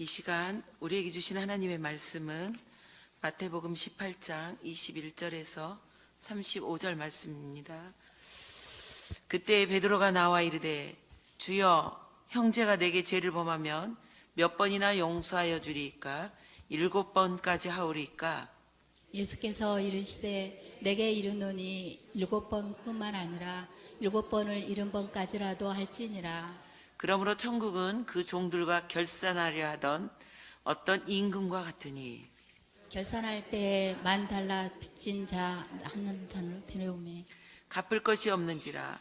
이 시간 우리에게 주신 하나님의 말씀은 마태복음 18장 21절에서 35절 말씀입니다. 그때 베드로가 나와 이르되 주여 형제가 내게 죄를 범하면 몇 번이나 용서하여 주리이까? 일곱 번까지 하오리이까? 예수께서 이르시되 내게 이르노니 일곱 번뿐만 아니라 일곱 번을 일흔 번까지라도 할지니라 그러므로 천국은 그 종들과 결산하려 하던 어떤 임금과 같으니. 결산할 때만 달러 빚진 자 하는 자를 데려오매. 갚을 것이 없는지라.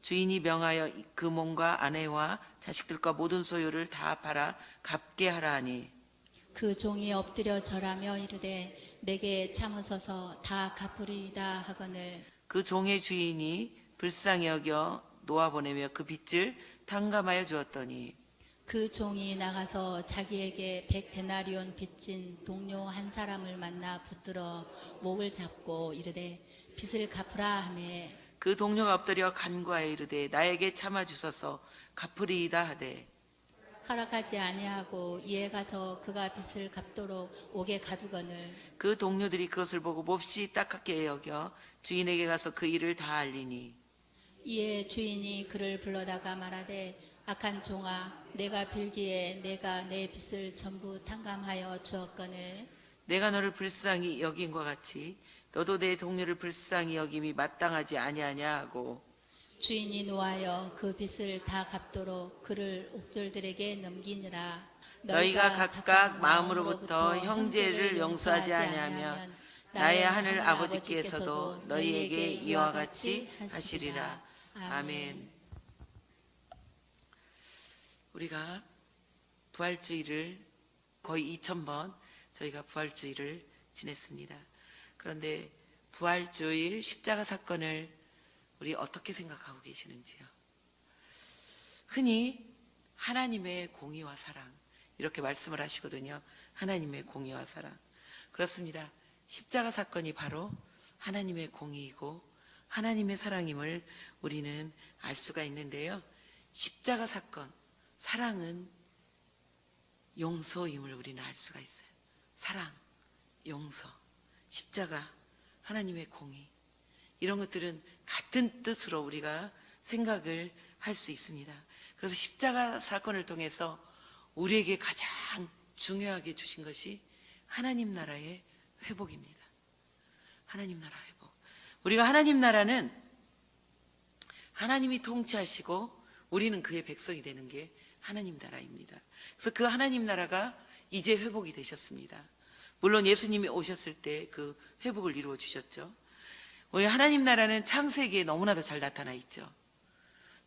주인이 명하여 그 몸과 아내와 자식들과 모든 소유를 다 팔아 갚게 하라 하니. 그 종이 엎드려 절하며 이르되 내게 참으소서 다 갚으리이다 하거늘. 그 종의 주인이 불쌍히 여겨 놓아보내며 그 빚을 탕감하여 주었더니 그 종이 나가서 자기에게 백 데나리온 빚진 동료 한 사람을 만나 붙들어 목을 잡고 이르되 빚을 갚으라 하매. 그 동료가 엎드려 간구하여 이르되 나에게 참아 주소서 갚으리이다 하되 허락하지 아니하고 이에 가서 그가 빚을 갚도록 옥에 가두거늘. 그 동료들이 그것을 보고 몹시 딱하게 여겨 주인에게 가서 그 일을 다 알리니 이에 주인이 그를 불러다가 말하되 악한 종아 내가 빌기에 내가 내 빚을 전부 탕감하여 주었거늘. 내가 너를 불쌍히 여긴과 같이 너도 내 동료를 불쌍히 여김이 마땅하지 아니하냐 하고. 주인이 노하여 그 빚을 다 갚도록 그를 옥졸들에게 넘기니라 너희가 각각 마음으로부터 형제를 용서하지 아니하면 나의 하늘 아버지께서도 너희에게 이와 같이 하시리라. 아멘. 우리가 부활주의를 거의 2000번 저희가 부활주의를 지냈습니다. 그런데 부활주일 십자가 사건을 우리 어떻게 생각하고 계시는지요? 흔히 하나님의 공의와 사랑 이렇게 말씀을 하시거든요. 하나님의 공의와 사랑. 그렇습니다. 십자가 사건이 바로 하나님의 공의이고 하나님의 사랑임을 우리는 알 수가 있는데요. 십자가 사건, 사랑은 용서임을 우리는 알 수가 있어요. 사랑, 용서, 십자가, 하나님의 공의. 이런 것들은 같은 뜻으로 우리가 생각을 할 수 있습니다. 그래서 십자가 사건을 통해서 우리에게 가장 중요하게 주신 것이 하나님 나라의 회복입니다. 하나님 나라 회복. 우리가 하나님 나라는 하나님이 통치하시고 우리는 그의 백성이 되는 게 하나님 나라입니다. 그래서 그 하나님 나라가 이제 회복이 되셨습니다. 물론 예수님이 오셨을 때 그 회복을 이루어 주셨죠. 우리 하나님 나라는 창세기에 너무나도 잘 나타나 있죠.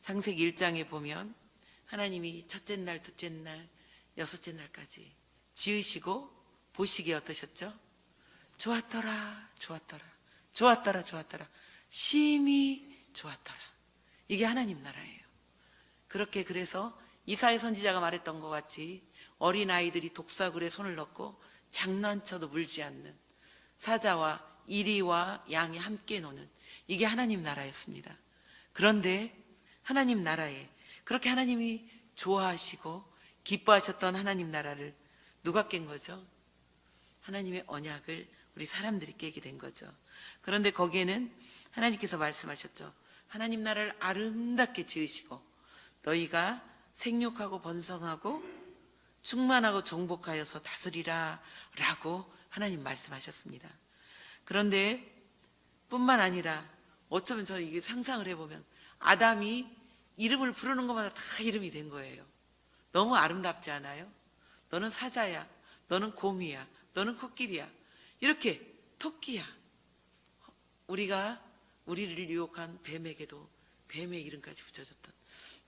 창세기 1장에 보면 하나님이 첫째 날, 둘째 날, 여섯째 날까지 지으시고 보시기에 어떠셨죠? 좋았더라, 좋았더라, 좋았더라, 좋았더라, 심히 좋았더라. 이게 하나님 나라예요. 그렇게 그래서 이사의 선지자가 말했던 것 같이 어린 아이들이 독사굴에 손을 넣고 장난쳐도 물지 않는 사자와 이리와 양이 함께 노는 이게 하나님 나라였습니다. 그런데 하나님 나라에 그렇게 하나님이 좋아하시고 기뻐하셨던 하나님 나라를 누가 깬 거죠? 하나님의 언약을 우리 사람들이 깨게 된 거죠. 그런데 거기에는 하나님께서 말씀하셨죠. 하나님 나라를 아름답게 지으시고 너희가 생육하고 번성하고 충만하고 정복하여서 다스리라 라고 하나님 말씀하셨습니다. 그런데 뿐만 아니라 어쩌면 저 이게 상상을 해보면 아담이 이름을 부르는 것마다 다 이름이 된 거예요. 너무 아름답지 않아요? 너는 사자야. 너는 곰이야. 너는 코끼리야. 이렇게 토끼야. 우리가 우리를 유혹한 뱀에게도 뱀의 이름까지 붙여줬던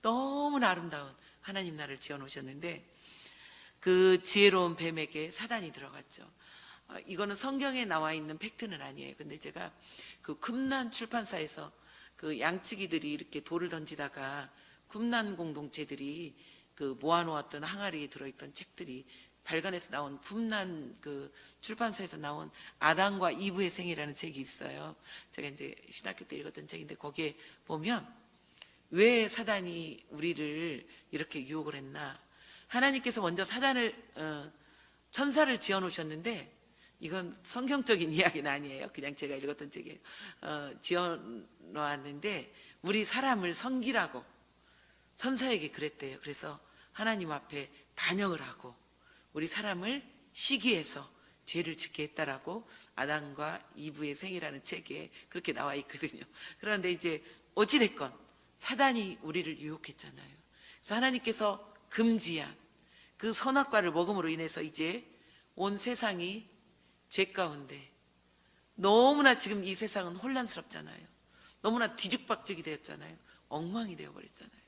너무나 아름다운 하나님 나라를 지어 놓으셨는데 그 지혜로운 뱀에게 사단이 들어갔죠. 어, 이거는 성경에 나와 있는 팩트는 아니에요. 근데 제가 그 쿰난 출판사에서 그 양치기들이 이렇게 돌을 던지다가 쿰난 공동체들이 그 모아놓았던 항아리에 들어있던 책들이 발간해서 나온 쿰난 그 출판사에서 나온 아담과 이브의 생이라는 책이 있어요. 제가 이제 신학교 때 읽었던 책인데 거기에 보면 왜 사단이 우리를 이렇게 유혹을 했나? 하나님께서 먼저 사단을 어, 천사를 지어 놓으셨는데 이건 성경적인 이야기는 아니에요. 그냥 제가 읽었던 책이에요. 어, 지어 놓았는데 우리 사람을 섬기라고 천사에게 그랬대요. 그래서 하나님 앞에 반역을 하고 우리 사람을 시기해서 죄를 짓게 했다라고 아담과 이브의 생이라는 책에 그렇게 나와 있거든요. 그런데 이제 어찌됐건 사단이 우리를 유혹했잖아요. 그래서 하나님께서 금지한 그 선악과를 먹음으로 인해서 이제 온 세상이 죄 가운데 너무나 지금 이 세상은 혼란스럽잖아요. 너무나 뒤죽박죽이 되었잖아요. 엉망이 되어버렸잖아요.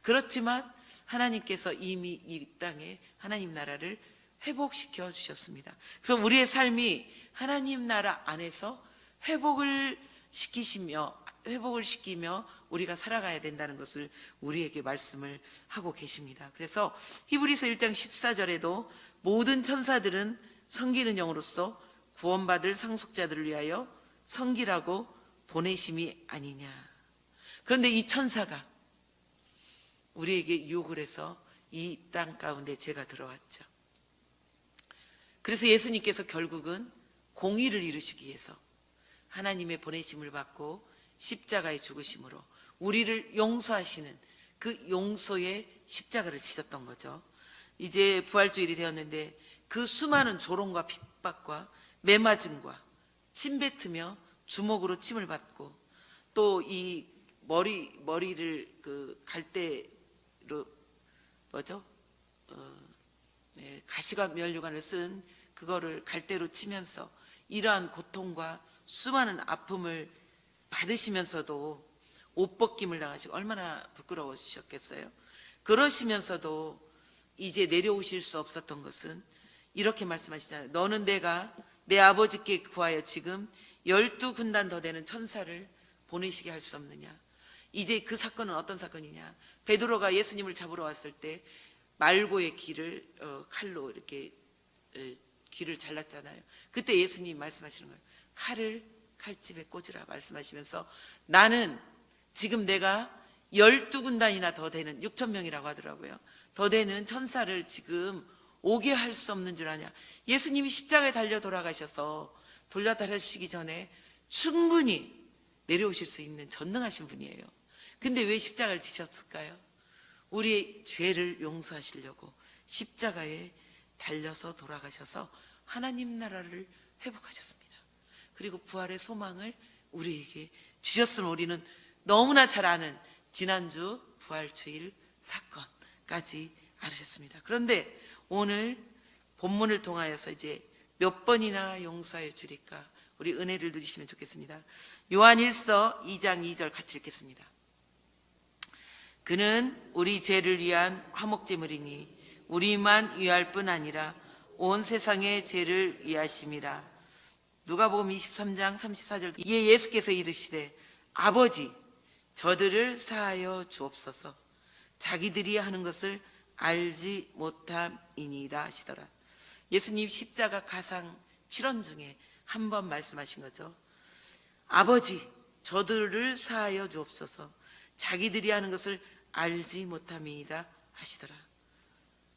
그렇지만 하나님께서 이미 이 땅에 하나님 나라를 회복시켜 주셨습니다. 그래서 우리의 삶이 하나님 나라 안에서 회복을 시키시며 회복을 시키며 우리가 살아가야 된다는 것을 우리에게 말씀을 하고 계십니다. 그래서 히브리서 1장 14절에도 모든 천사들은 섬기는 영으로서 구원받을 상속자들을 위하여 섬기라고 보내심이 아니냐. 그런데 이 천사가 우리에게 유혹을 해서 이 땅 가운데 죄가 들어왔죠. 그래서 예수님께서 결국은 공의를 이루시기 위해서 하나님의 보내심을 받고 십자가의 죽으심으로 우리를 용서하시는 그 용서의 십자가를 지셨던 거죠. 이제 부활주일이 되었는데 그 수많은 조롱과 핍박과 매맞음과 침뱉으며 주먹으로 침을 받고 또 이 머리 머리를 그 갈대로 뭐죠? 어, 네, 가시가 면류관을 쓴 그거를 갈대로 치면서 이러한 고통과 수많은 아픔을 받으시면서도 옷 벗김을 당하시고 얼마나 부끄러우셨겠어요. 그러시면서도 이제 내려오실 수 없었던 것은 이렇게 말씀하시잖아요. 너는 내가 내 아버지께 구하여 지금 열두 군단 더 되는 천사를 보내시게 할 수 없느냐. 이제 그 사건은 어떤 사건이냐. 베드로가 예수님을 잡으러 왔을 때 말고의 길을 어, 칼로 이렇게 에, 귀를 잘랐잖아요. 그때 예수님 말씀하시는 거예요. 칼을 칼집에 꽂으라 말씀하시면서 나는 지금 내가 열두 군단이나 더 되는 6천 명이라고 하더라고요. 더 되는 천사를 지금 오게 할 수 없는 줄 아냐. 예수님이 십자가에 달려 돌아가셔서 돌려달으시기 전에 충분히 내려오실 수 있는 전능하신 분이에요. 근데 왜 십자가를 지셨을까요? 우리의 죄를 용서하시려고 십자가에 달려서 돌아가셔서 하나님 나라를 회복하셨습니다. 그리고 부활의 소망을 우리에게 주셨음을 우리는 너무나 잘 아는 지난주 부활주일 사건까지 알으셨습니다. 그런데 오늘 본문을 통하여서 이제 몇 번이나 용서해 주리까 우리 은혜를 누리시면 좋겠습니다. 요한 1서 2장 2절 같이 읽겠습니다. 그는 우리 죄를 위한 화목제물이니 우리만 위할 뿐 아니라 온 세상의 죄를 위하심이라. 누가복음 23장 34절 이에 예수께서 이르시되 아버지 저들을 사하여 주옵소서 자기들이 하는 것을 알지 못함이니라 하시더라. 예수님 십자가 가상 실언 중에 한 번 말씀하신 거죠. 아버지 저들을 사하여 주옵소서 자기들이 하는 것을 알지 못함이니라 하시더라.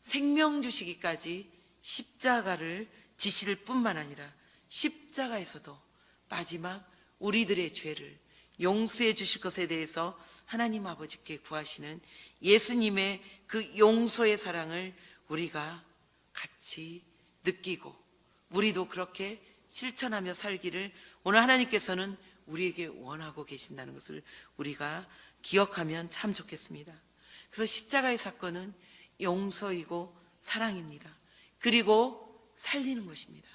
생명 주시기까지 십자가를 지실 뿐만 아니라 십자가에서도 마지막 우리들의 죄를 용서해 주실 것에 대해서 하나님 아버지께 구하시는 예수님의 그 용서의 사랑을 우리가 같이 느끼고 우리도 그렇게 실천하며 살기를 오늘 하나님께서는 우리에게 원하고 계신다는 것을 우리가 기억하면 참 좋겠습니다. 그래서 십자가의 사건은 용서이고 사랑입니다. 그리고 살리는 것입니다.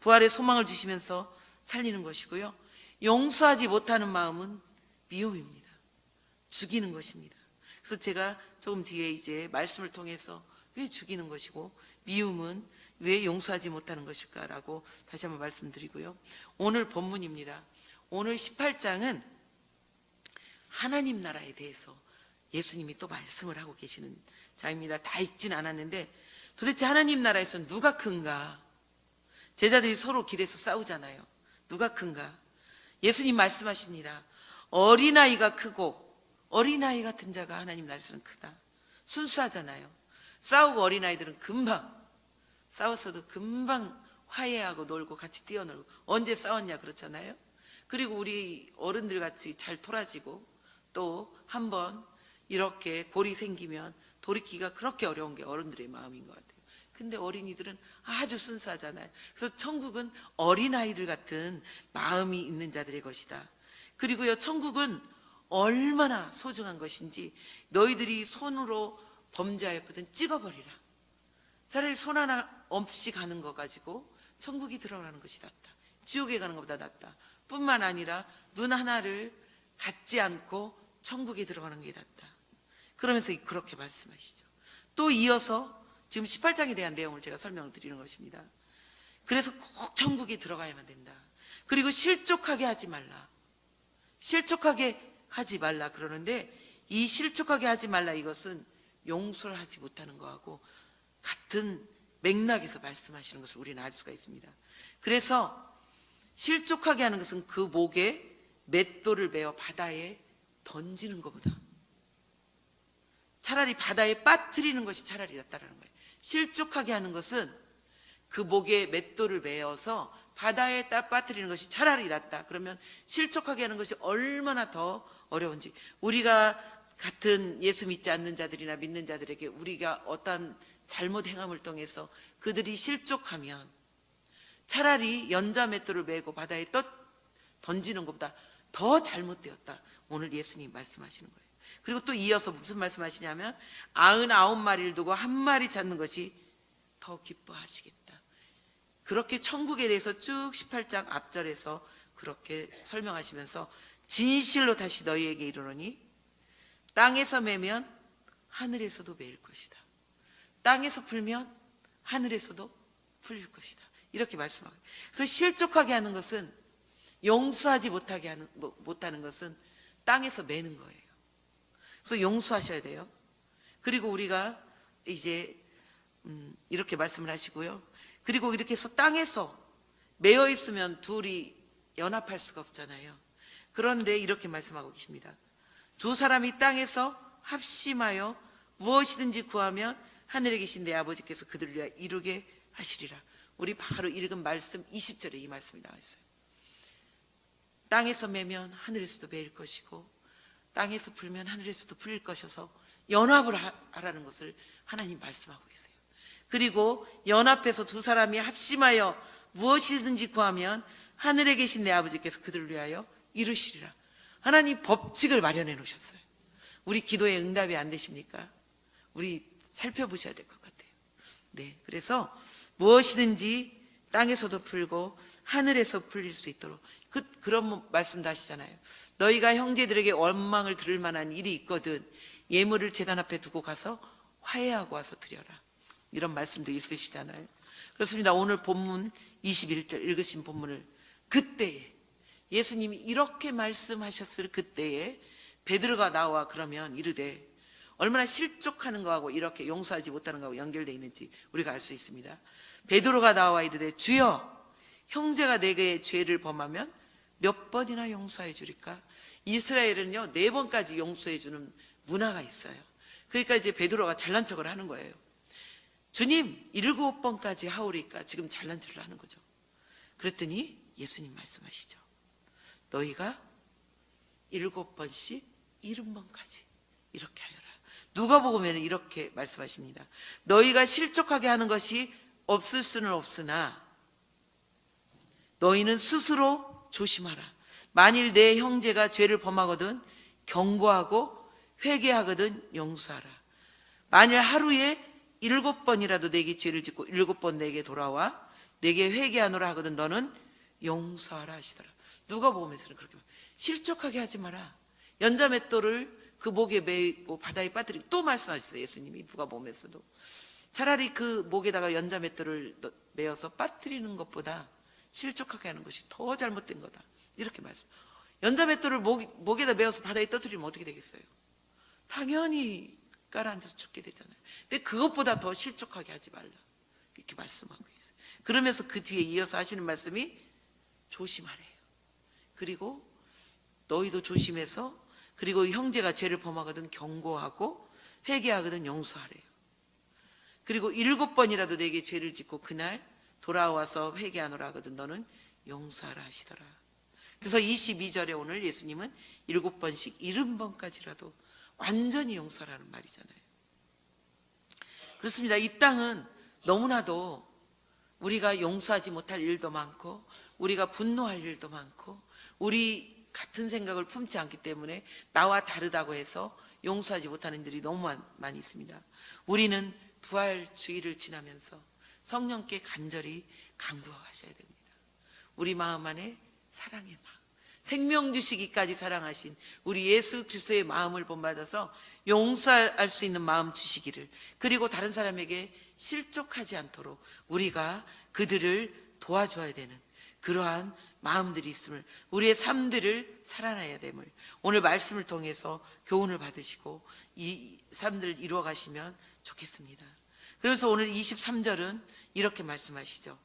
부활의 소망을 주시면서 살리는 것이고요. 용서하지 못하는 마음은 미움입니다. 죽이는 것입니다. 그래서 제가 조금 뒤에 이제 말씀을 통해서 왜 죽이는 것이고 미움은 왜 용서하지 못하는 것일까라고 다시 한번 말씀드리고요. 오늘 본문입니다. 오늘 18장은 하나님 나라에 대해서 예수님이 또 말씀을 하고 계시는 장입니다. 다 읽진 않았는데 도대체 하나님 나라에서 누가 큰가? 제자들이 서로 길에서 싸우잖아요. 누가 큰가? 예수님 말씀하십니다. 어린아이가 크고 어린아이 같은 자가 하나님 나라에서는 크다. 순수하잖아요. 싸우고 어린아이들은 금방 싸웠어도 금방 화해하고 놀고 같이 뛰어놀고 언제 싸웠냐 그렇잖아요. 그리고 우리 어른들 같이 잘 돌아지고 또 한번 이렇게 골이 생기면 돌이키기가 그렇게 어려운 게 어른들의 마음인 것 같아요. 근데 어린이들은 아주 순수하잖아요. 그래서 천국은 어린아이들 같은 마음이 있는 자들의 것이다. 그리고요, 천국은 얼마나 소중한 것인지 너희들이 손으로 범죄하였거든 찍어버리라. 차라리 손 하나 없이 가는 거 가지고 천국이 들어가는 것이 낫다. 지옥에 가는 것보다 낫다. 뿐만 아니라 눈 하나를 갖지 않고 천국에 들어가는 게 낫다. 그러면서 그렇게 말씀하시죠. 또 이어서 지금 18장에 대한 내용을 제가 설명을 드리는 것입니다. 그래서 꼭 천국에 들어가야만 된다. 그리고 실족하게 하지 말라. 실족하게 하지 말라 그러는데 이 실족하게 하지 말라 이것은 용서를 하지 못하는 거하고 같은 맥락에서 말씀하시는 것을 우리는 알 수가 있습니다. 그래서 실족하게 하는 것은 그 목에 맷돌을 베어 바다에 던지는 것보다 차라리 바다에 빠뜨리는 것이 차라리 낫다라는 거예요. 실족하게 하는 것은 그 목에 맷돌을 베어서 바다에 따 빠뜨리는 것이 차라리 낫다. 그러면 실족하게 하는 것이 얼마나 더 어려운지 우리가 같은 예수 믿지 않는 자들이나 믿는 자들에게 우리가 어떠한 잘못 행함을 통해서 그들이 실족하면 차라리 연자 맷돌을 메고 바다에 떠 던지는 것보다 더 잘못되었다. 오늘 예수님 말씀하시는 거예요. 그리고 또 이어서 무슨 말씀하시냐면 아흔 아홉 마리를 두고 한 마리 찾는 것이 더 기뻐하시겠다. 그렇게 천국에 대해서 쭉 18장 앞절에서 그렇게 설명하시면서 진실로 다시 너희에게 이르노니 땅에서 매면 하늘에서도 매일 것이다. 땅에서 풀면 하늘에서도 풀릴 것이다. 이렇게 말씀하고. 그래서 실족하게 하는 것은 용서하지 못하게 하는 뭐- 못하는 것은 땅에서 매는 거예요. 그래서 용서하셔야 돼요. 그리고 우리가 이제 음, 이렇게 말씀을 하시고요. 그리고 이렇게 해서 땅에서 매여 있으면 둘이 연합할 수가 없잖아요. 그런데 이렇게 말씀하고 계십니다. 두 사람이 땅에서 합심하여 무엇이든지 구하면 하늘에 계신 내 아버지께서 그들을 위하여 이루게 하시리라. 우리 바로 읽은 말씀 20절에 이 말씀이 나와 있어요. 땅에서 매면 하늘에서도 매일 것이고 땅에서 풀면 하늘에서도 풀릴 것이어서 연합을 하- 하라는 것을 하나님 말씀하고 계세요. 그리고 연합해서 두 사람이 합심하여 무엇이든지 구하면 하늘에 계신 내 아버지께서 그들을 위하여 이루시리라. 하나님 법칙을 마련해 놓으셨어요. 우리 기도에 응답이 안 되십니까? 우리 살펴보셔야 될 것 같아요. 네. 그래서 무엇이든지 땅에서도 풀고 하늘에서 풀릴 수 있도록 그, 그런 말씀도 하시잖아요. 너희가 형제들에게 원망을 들을 만한 일이 있거든 예물을 재단 앞에 두고 가서 화해하고 와서 드려라. 이런 말씀도 있으시잖아요. 그렇습니다. 오늘 본문 21절 읽으신 본문을 그때에 예수님이 이렇게 말씀하셨을 그때에 베드로가 나와 그러면 이르되 얼마나 실족하는 거하고 이렇게 용서하지 못하는 거하고 연결되어 있는지 우리가 알 수 있습니다. 베드로가 나와 이르되 주여 형제가 내게 죄를 범하면 몇 번이나 용서해 주리까? 이스라엘은요 네 번까지 용서해 주는 문화가 있어요. 그러니까 이제 베드로가 잘난 척을 하는 거예요. 주님 일곱 번까지 하오리까 지금 잘난 척을 하는 거죠. 그랬더니 예수님 말씀하시죠. 너희가 일곱 번씩 일흔 번까지 이렇게 하여라. 누가 보면 이렇게 말씀하십니다. 너희가 실족하게 하는 것이 없을 수는 없으나 너희는 스스로 조심하라. 만일 내 형제가 죄를 범하거든 경고하고 회개하거든 용서하라. 만일 하루에 일곱 번이라도 내게 죄를 짓고 일곱 번 내게 돌아와 내게 회개하노라 하거든 너는 용서하라 하시더라. 누가 보면서는 그렇게 말- 실족하게 하지 마라. 연자 맷돌을 그 목에 메고 바다에 빠뜨리고 또 말씀하셨어요. 예수님이 누가 보면서도 차라리 그 목에다가 연자 맷돌을 넣- 메어서 빠뜨리는 것보다 실족하게 하는 것이 더 잘못된 거다. 이렇게 말씀. 연자 맷돌을 목, 목에다 메어서 바다에 떠뜨리면 어떻게 되겠어요? 당연히 깔아앉아서 죽게 되잖아요. 근데 그것보다 더 실족하게 하지 말라. 이렇게 말씀하고 있어요. 그러면서 그 뒤에 이어서 하시는 말씀이 조심하래요. 그리고 너희도 조심해서 그리고 형제가 죄를 범하거든 경고하고 회개하거든 용서하래요. 그리고 일곱 번이라도 내게 죄를 짓고 그날 돌아와서 회개하노라 하거든 너는 용서하라 하시더라. 그래서 22절에 오늘 예수님은 일곱 번씩 일흔 번까지라도 완전히 용서라는 말이잖아요. 그렇습니다. 이 땅은 너무나도 우리가 용서하지 못할 일도 많고 우리가 분노할 일도 많고 우리 같은 생각을 품지 않기 때문에 나와 다르다고 해서 용서하지 못하는 일들이 너무 많- 많이 있습니다. 우리는 부활 주의를 지나면서 성령께 간절히 강구하셔야 됩니다. 우리 마음 안에 사랑의 마음, 생명 주시기까지 사랑하신 우리 예수 그리스도의 마음을 본받아서 용서할 수 있는 마음 주시기를 그리고 다른 사람에게 실족하지 않도록 우리가 그들을 도와줘야 되는 그러한 마음들이 있음을 우리의 삶들을 살아나야 됨을 오늘 말씀을 통해서 교훈을 받으시고 이 삶들을 이루어 가시면 좋겠습니다. 그래서 오늘 23절은 이렇게 말씀하시죠.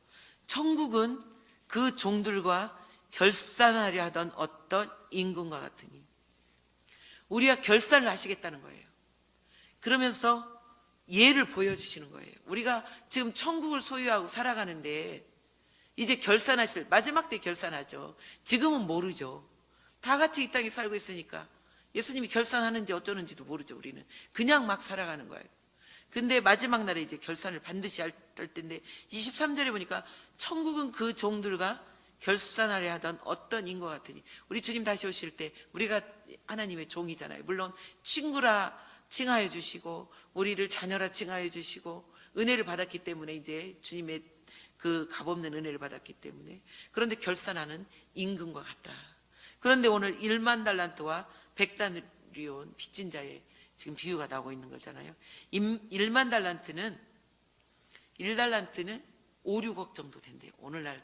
천국은 그 종들과 결산하려 하던 어떤 임금과 같으니 우리가 결산을 하시겠다는 거예요. 그러면서 예를 보여주시는 거예요. 우리가 지금 천국을 소유하고 살아가는데 이제 결산하실 마지막 때 결산하죠. 지금은 모르죠. 다 같이 이 땅에 살고 있으니까 예수님이 결산하는지 어쩌는지도 모르죠. 우리는 그냥 막 살아가는 거예요. 근데 마지막 날에 이제 결산을 반드시 할 텐데 23절에 보니까 천국은 그 종들과 결산하려 하던 어떤 인과 같으니 우리 주님 다시 오실 때 우리가 하나님의 종이잖아요. 물론 친구라 칭하여 주시고 우리를 자녀라 칭하여 주시고 은혜를 받았기 때문에 이제 주님의 그 값없는 은혜를 받았기 때문에 그런데 결산하는 임금과 같다. 그런데 오늘 1만 달란트와 100달리온 빚진 자의 지금 비유가 나오고 있는 거잖아요. 1만 달란트는 1달란트는 5, 6억 정도 된대요. 오늘날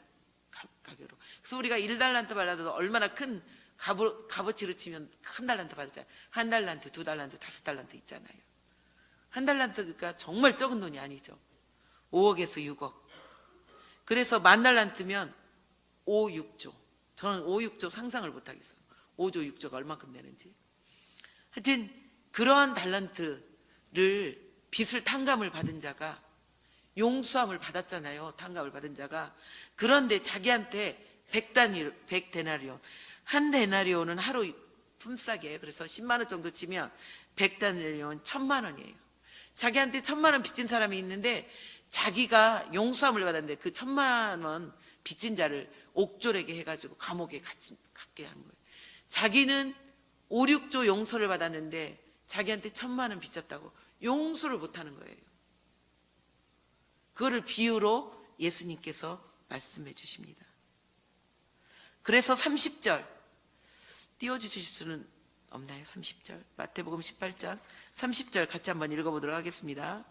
가- 가격으로. 그래서 우리가 1달란트 받아도 얼마나 큰 값어, 값어치로 치면 큰 달란트 받았잖아요. 한 달란트, 두 달란트, 다섯 달란트 있잖아요. 한 달란트가 정말 적은 돈이 아니죠. 5억에서 6억. 그래서 만 달란트면 5, 6조. 저는 5, 6조 상상을 못 하겠어요. 5조, 6조가 얼만큼 되는지. 하여튼 그러한 달란트를 빚을 탕감을 받은 자가 용서함을 받았잖아요. 탕감을 받은 자가 그런데 자기한테 100다니 100데나리온 한 데나리온은 하루 품삯이에요. 그래서 10만 원 정도 치면 100데나리온 1000만 원이에요. 자기한테 1000만 원 빚진 사람이 있는데 자기가 용서함을 받았는데 그 1000만 원 빚진 자를 옥졸에게 해가지고 감옥에 갇힌- 갖게 한 거예요. 자기는 5, 6조 용서를 받았는데 자기한테 1000만 원 빚졌다고 용서를 못하는 거예요. 그거를 비유로 예수님께서 말씀해 주십니다. 그래서 30절 띄워주실 수는 없나요? 30절 마태복음 18장 30절 같이 한번 읽어보도록 하겠습니다.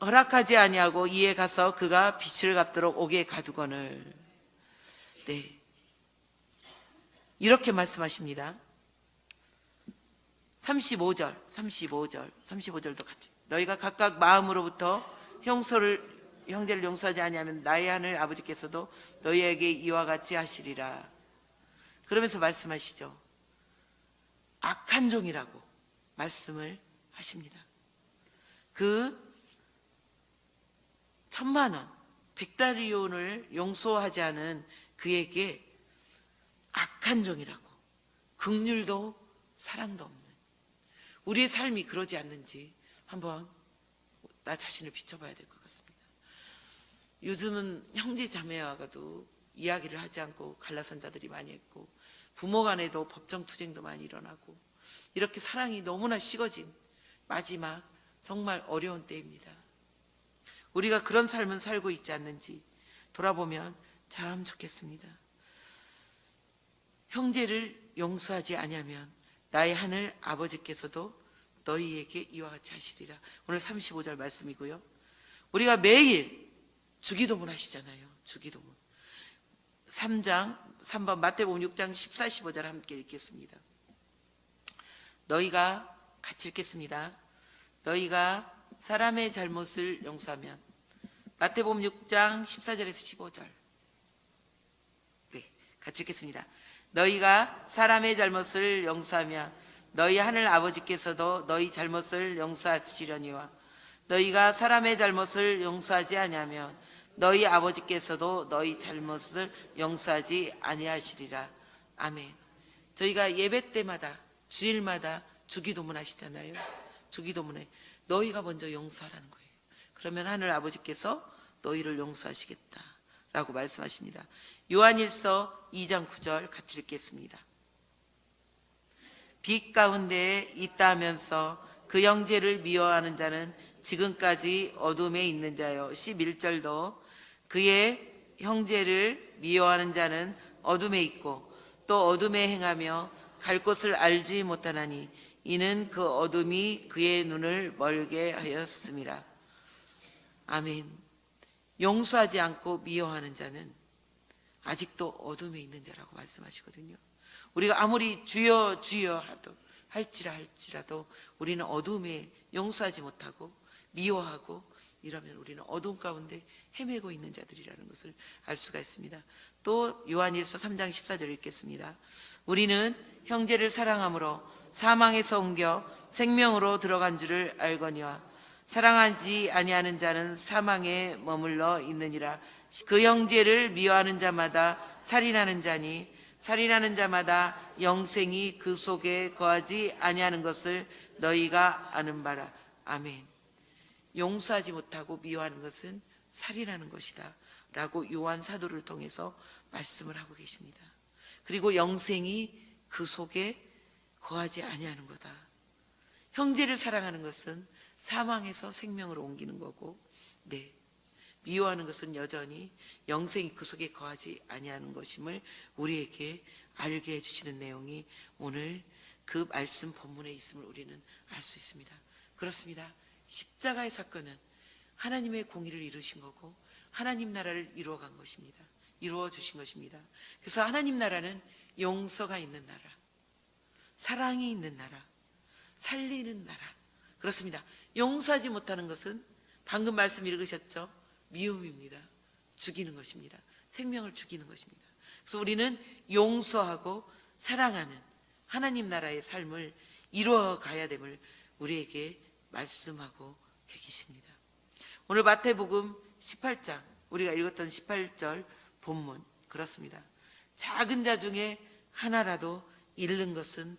허락하지 아니하고 이에 가서 그가 빚을 갚도록 옥에 가두거늘 네 이렇게 말씀하십니다. 35절, 35절, 35절도 같이. 너희가 각각 마음으로부터 형소를 형제를 용서하지 아니하면 나의 하늘 아버지께서도 너희에게 이와 같이 하시리라. 그러면서 말씀하시죠. 악한 종이라고 말씀을 하십니다. 그 천만 원, 백다리온을 용서하지 않은 그에게 악한 종이라고 극률도 사랑도 없는 우리의 삶이 그러지 않는지 한번 나 자신을 비춰봐야 될 것 같습니다. 요즘은 형제 자매와가도 이야기를 하지 않고 갈라선 자들이 많이 했고 부모 간에도 법정 투쟁도 많이 일어나고 이렇게 사랑이 너무나 식어진 마지막 정말 어려운 때입니다. 우리가 그런 삶은 살고 있지 않는지 돌아보면 참 좋겠습니다. 형제를 용서하지 아니하면 나의 하늘 아버지께서도 너희에게 이와 같이 하시리라. 오늘 35절 말씀이고요. 우리가 매일 주기도문 하시잖아요. 주기도문. 3장 3번 마태복음 6장 14, 15절 함께 읽겠습니다. 너희가 같이 읽겠습니다. 너희가 사람의 잘못을 용서하면 마태복음 6장 14절에서 15절. 네, 같이 읽겠습니다. 너희가 사람의 잘못을 용서하면 너희 하늘 아버지께서도 너희 잘못을 용서하시려니와 너희가 사람의 잘못을 용서하지 아니하면 너희 아버지께서도 너희 잘못을 용서하지 아니하시리라. 아멘. 저희가 예배 때마다 주일마다 주기도문 하시잖아요. 주기도문에 너희가 먼저 용서하라는 거예요. 그러면 하늘 아버지께서 너희를 용서하시겠다라고 말씀하십니다. 요한일서 2장 9절 같이 읽겠습니다. 빛 가운데에 있다 하면서 그 형제를 미워하는 자는 지금까지 어둠에 있는 자요. 11절도 그의 형제를 미워하는 자는 어둠에 있고 또 어둠에 행하며 갈 곳을 알지 못하나니 이는 그 어둠이 그의 눈을 멀게 하였습니다. 아멘. 용서하지 않고 미워하는 자는 아직도 어둠에 있는 자라고 말씀하시거든요. 우리가 아무리 주여 주여 하도 할지라 할지라도 우리는 어둠에 용서하지 못하고 미워하고 이러면 우리는 어둠 가운데 헤매고 있는 자들이라는 것을 알 수가 있습니다. 또 요한일서 3장 14절 읽겠습니다. 우리는 형제를 사랑함으로 사망에서 옮겨 생명으로 들어간 줄을 알거니와 사랑하지 아니하는 자는 사망에 머물러 있느니라. 그 형제를 미워하는 자마다 살인하는 자니 살인하는 자마다 영생이 그 속에 거하지 아니하는 것을 너희가 아는 바라. 아멘. 용서하지 못하고 미워하는 것은 살인하는 것이다. 라고 요한 사도를 통해서 말씀을 하고 계십니다. 그리고 영생이 그 속에 거하지 아니하는 거다. 형제를 사랑하는 것은 사망에서 생명으로 옮기는 거고, 네. 미워하는 것은 여전히 영생이 그 속에 거하지 아니하는 것임을 우리에게 알게 해주시는 내용이 오늘 그 말씀 본문에 있음을 우리는 알 수 있습니다. 그렇습니다. 십자가의 사건은 하나님의 공의를 이루신 거고 하나님 나라를 이루어간 것입니다. 이루어 주신 것입니다. 그래서 하나님 나라는 용서가 있는 나라, 사랑이 있는 나라, 살리는 나라. 그렇습니다. 용서하지 못하는 것은 방금 말씀 읽으셨죠? 미움입니다. 죽이는 것입니다. 생명을 죽이는 것입니다. 그래서 우리는 용서하고 사랑하는 하나님 나라의 삶을 이루어 가야 됨을 우리에게 말씀하고 계십니다. 오늘 마태복음 18장 우리가 읽었던 18절 본문 그렇습니다. 작은 자 중에 하나라도 잃는 것은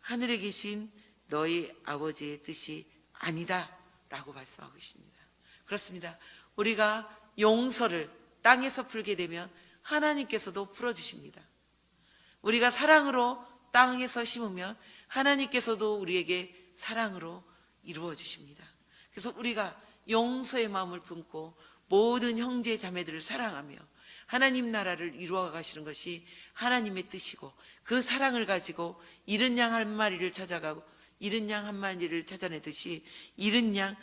하늘에 계신 너희 아버지의 뜻이 아니다라고 말씀하고 있습니다. 그렇습니다. 우리가 용서를 땅에서 풀게 되면 하나님께서도 풀어주십니다. 우리가 사랑으로 땅에서 심으면 하나님께서도 우리에게 사랑으로 이루어 주십니다. 그래서 우리가 용서의 마음을 품고 모든 형제 자매들을 사랑하며 하나님 나라를 이루어 가시는 것이 하나님의 뜻이고 그 사랑을 가지고 잃은 양한 마리를 찾아가고 잃은 양한 마리를 찾아내듯이 잃은 양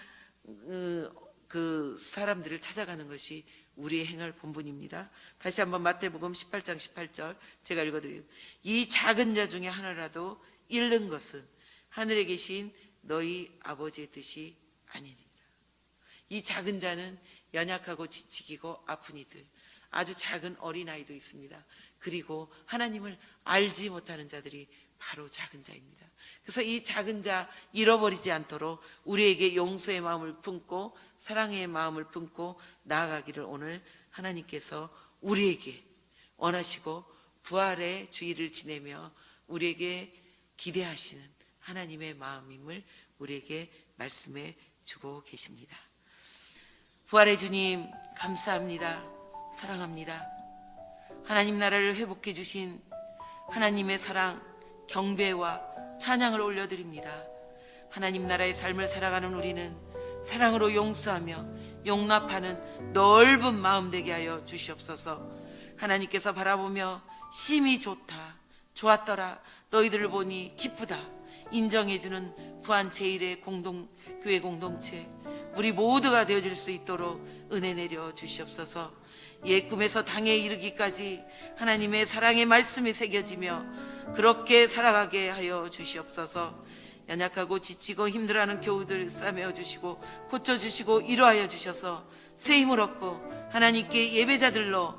그 사람들을 찾아가는 것이 우리의 행할 본분입니다. 다시 한번 마태복음 18장 18절 제가 읽어드립니다. 이 작은 자 중에 하나라도 잃는 것은 하늘에 계신 너희 아버지의 뜻이 아니니라. 이 작은 자는 연약하고 지치기고 아픈 이들, 아주 작은 어린아이도 있습니다. 그리고 하나님을 알지 못하는 자들이 바로 작은 자입니다. 그래서 이 작은 자 잃어버리지 않도록 우리에게 용서의 마음을 품고 사랑의 마음을 품고 나아가기를 오늘 하나님께서 우리에게 원하시고 부활의 주의를 지내며 우리에게 기대하시는 하나님의 마음임을 우리에게 말씀해 주고 계십니다. 부활의 주님 감사합니다. 사랑합니다. 하나님 나라를 회복해 주신 하나님의 사랑 경배와 찬양을 올려드립니다. 하나님 나라의 삶을 살아가는 우리는 사랑으로 용서하며 용납하는 넓은 마음 되게 하여 주시옵소서. 하나님께서 바라보며 심히 좋다, 좋았더라, 너희들을 보니 기쁘다. 인정해주는 부안 제일의 공동 교회 공동체 우리 모두가 되어질 수 있도록 은혜 내려 주시옵소서. 옛 꿈에서 당에 이르기까지 하나님의 사랑의 말씀이 새겨지며 그렇게 살아가게 하여 주시옵소서. 연약하고 지치고 힘들어하는 교우들 싸매어 주시고 고쳐 주시고 이루하여 주셔서 새 힘을 얻고 하나님께 예배자들로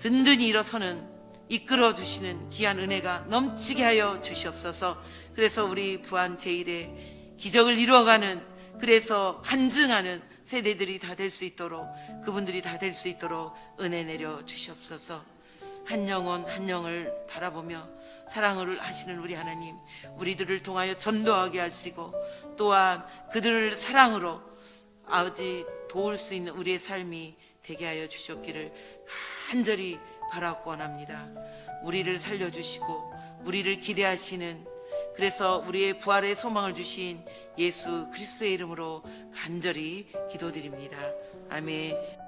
든든히 일어서는 이끌어 주시는 귀한 은혜가 넘치게 하여 주시옵소서. 그래서 우리 부안 제일의 기적을 이루어가는 그래서 간증하는 세대들이 다 될 수 있도록 그분들이 다 될 수 있도록 은혜 내려 주시옵소서. 한 영혼 한 영을 바라보며 사랑을 하시는 우리 하나님, 우리들을 통하여 전도하게 하시고 또한 그들을 사랑으로 아버지 도울 수 있는 우리의 삶이 되게 하여 주셨기를 간절히 바라고 원합니다. 우리를 살려주시고 우리를 기대하시는 그래서 우리의 부활의 소망을 주신 예수 그리스도의 이름으로 간절히 기도드립니다. 아멘.